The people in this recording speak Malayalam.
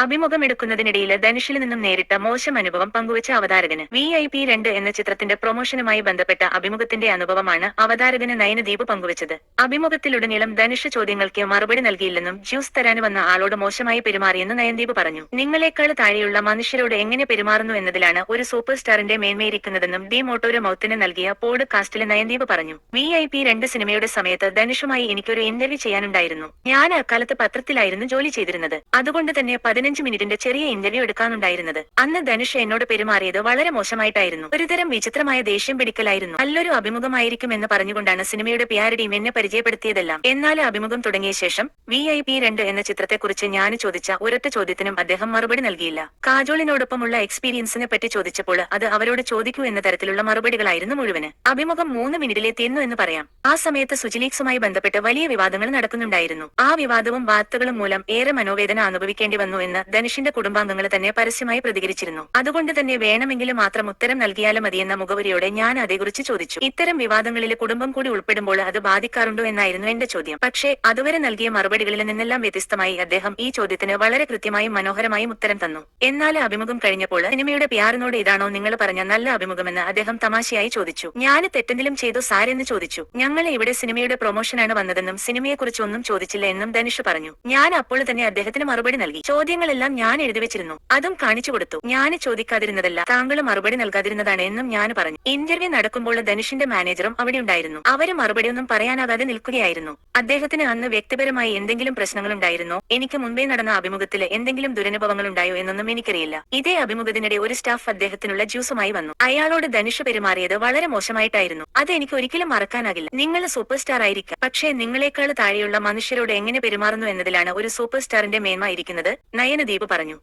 അഭിമുഖമെടുക്കുന്നതിനിടയിൽ ധനുഷിൽ നിന്നും നേരിട്ട മോശം അനുഭവം പങ്കുവച്ച അവതാരകന്. വി ഐ പി രണ്ട് എന്ന ചിത്രത്തിന്റെ പ്രൊമോഷനുമായി ബന്ധപ്പെട്ട അഭിമുഖത്തിന്റെ അനുഭവമാണ് അവതാരകന് നയനദീപ് പങ്കുവച്ചത്. അഭിമുഖത്തിലുടനീളം ധനുഷ് ചോദ്യങ്ങൾക്ക് മറുപടി നൽകിയില്ലെന്നും ജ്യൂസ് തരാൻ വന്ന ആളോട് മോശമായി പെരുമാറിയെന്ന് നയൻദീപ് പറഞ്ഞു. നിങ്ങളെക്കാൾ താഴെയുള്ള മനുഷ്യരോട് എങ്ങനെ പെരുമാറുന്നു എന്നതിലാണ് ഒരു സൂപ്പർ സ്റ്റാറിന്റെ മേന്മയിരിക്കുന്നതെന്നും ഡി മോട്ടോര് മൗത്തിന് നൽകിയ പോഡ് കാസ്റ്റിലെ നയൻദീപ് പറഞ്ഞു. വി ഐ പി രണ്ട് സിനിമയുടെ സമയത്ത് ധനുഷുമായി എനിക്കൊരു ഇന്റർവ്യൂ ചെയ്യാനുണ്ടായിരുന്നു. ഞാൻ അക്കാലത്ത് പത്രത്തിലായിരുന്നു ജോലി ചെയ്തിരുന്നത്. അതുകൊണ്ട് തന്നെ പതിനഞ്ച് മിനിറ്റിന്റെ ചെറിയ ഇന്റർവ്യൂ എടുക്കാനുണ്ടായിരുന്നത്. അന്ന് ധനുഷ് എന്നോട് പെരുമാറിയത് വളരെ മോശമായിട്ടായിരുന്നു. ഒരുതരം വിചിത്രമായ ദേഷ്യം പിടിക്കലായിരുന്നു. നല്ലൊരു അഭിമുഖമായിരിക്കും എന്ന് പറഞ്ഞുകൊണ്ടാണ് സിനിമയുടെ പി ആർ ടീം എന്നെ പരിചയപ്പെടുത്തിയതെല്ലാം. എന്നാൽ അഭിമുഖം തുടങ്ങിയ ശേഷം വി ഐ പി രണ്ട് എന്ന ചിത്രത്തെക്കുറിച്ച് ഞാൻ ചോദിച്ച ഒരൊറ്റ ചോദ്യത്തിനും അദ്ദേഹം മറുപടി നൽകിയില്ല. കാജോളിനോടൊപ്പമുള്ള എക്സ്പീരിയൻസിനെ പറ്റി ചോദിച്ചപ്പോൾ അത് അവരോട് ചോദിക്കൂ എന്ന തരത്തിലുള്ള മറുപടികളായിരുന്നു മുഴുവൻ. അഭിമുഖം മൂന്ന് മിനിറ്റിലെത്തിയെന്നു എന്ന് പറയാം. ആ സമയത്ത് സുജിലീക്സുമായി ബന്ധപ്പെട്ട് വലിയ വിവാദങ്ങൾ നടക്കുന്നുണ്ടായിരുന്നു. ആ വിവാദവും വാർത്തകളും മൂലം ഏറെ മനോവേദന അനുഭവിക്കേണ്ടി വന്നു എന്ന് ധനുഷിന്റെ കുടുംബാംഗങ്ങൾ തന്നെ പരസ്യമായി പ്രതികരിച്ചിരുന്നു. അതുകൊണ്ട് തന്നെ വേണമെങ്കിലും മാത്രം ഉത്തരം നൽകിയാലും മതിയെന്ന മുഖവരിയോടെ ഞാൻ അതേക്കുറിച്ച് ചോദിച്ചു. ഇത്തരം വിവാദങ്ങളിൽ കുടുംബം കൂടി ഉൾപ്പെടുമ്പോൾ അത് ബാധിക്കാറുണ്ടോ എന്നായിരുന്നു എന്റെ ചോദ്യം. പക്ഷേ അതുവരെ നൽകിയ മറുപടികളിൽ നിന്നെല്ലാം വ്യത്യസ്തമായി അദ്ദേഹം ഈ ചോദ്യത്തിന് വളരെ കൃത്യമായും മനോഹരമായും ഉത്തരം തന്നു. എന്നാൽ അഭിമുഖം കഴിഞ്ഞപ്പോൾ സിനിമയുടെ പിയാറിനോട് ഇതാണോ നിങ്ങൾ പറഞ്ഞ നല്ല അഭിമുഖമെന്ന് അദ്ദേഹം തമാശയായി ചോദിച്ചു. ഞാൻ തെറ്റെന്തെങ്കിലും ചെയ്തു സാരെന്ന് ചോദിച്ചു. ഞങ്ങൾ ഇവിടെ സിനിമയുടെ പ്രൊമോഷനാണ് വന്നതെന്നും സിനിമയെക്കുറിച്ച് ഒന്നും ചോദിച്ചില്ല എന്നും ധനുഷ് പറഞ്ഞു. ഞാൻ അപ്പോൾ തന്നെ അദ്ദേഹത്തിന് മറുപടി നൽകി. ചോദ്യങ്ങളെല്ലാം ഞാൻ എഴുതി വെച്ചിരുന്നു. അതും കാണിച്ചു കൊടുത്തു. ഞാൻ ചോദിക്കാതിരുന്നതല്ല താങ്കൾ മറുപടി നൽകാതിരുന്നതാണ് എന്നും ഞാൻ പറഞ്ഞു. ഇന്റർവ്യൂ നടക്കുമ്പോൾ ധനുഷിന്റെ മാനേജറും അവിടെ ഉണ്ടായിരുന്നു. അവർ മറുപടിയൊന്നും പറയാനാകാതെ നിൽക്കുകയായിരുന്നു. അദ്ദേഹത്തിന് അന്ന് വ്യക്തിപരമായി എന്തെങ്കിലും പ്രശ്നങ്ങളുണ്ടായിരുന്നോ എനിക്ക് മുൻപേ നടന്ന അഭിമുഖത്തിൽ എന്തെങ്കിലും ദുരനുഭവങ്ങൾ ഉണ്ടായോ എന്നൊന്നും എനിക്കറിയില്ല. ഇതേ അഭിമുഖത്തിനിടെ ഒരു സ്റ്റാഫ് അദ്ദേഹത്തിനുള്ള ജ്യൂസുമായി വന്നു. അയാളോട് ധനുഷ് പെരുമാറിയത് വളരെ മോശമായിട്ടായിരുന്നു. അത് എനിക്ക് ഒരിക്കലും മറക്കാനാകില്ല. നിങ്ങൾ സൂപ്പർ സ്റ്റാർ ആയിരിക്കാം. പക്ഷേ നിങ്ങളെക്കാൾ താഴെയുള്ള മനുഷ്യരോട് എങ്ങനെ പെരുമാറുന്നു എന്നതിലാണ് ഒരു സൂപ്പർ സ്റ്റാറിന്റെ മേന്മ ഇരിക്കുന്നത്. നയനദീപ് പറഞ്ഞു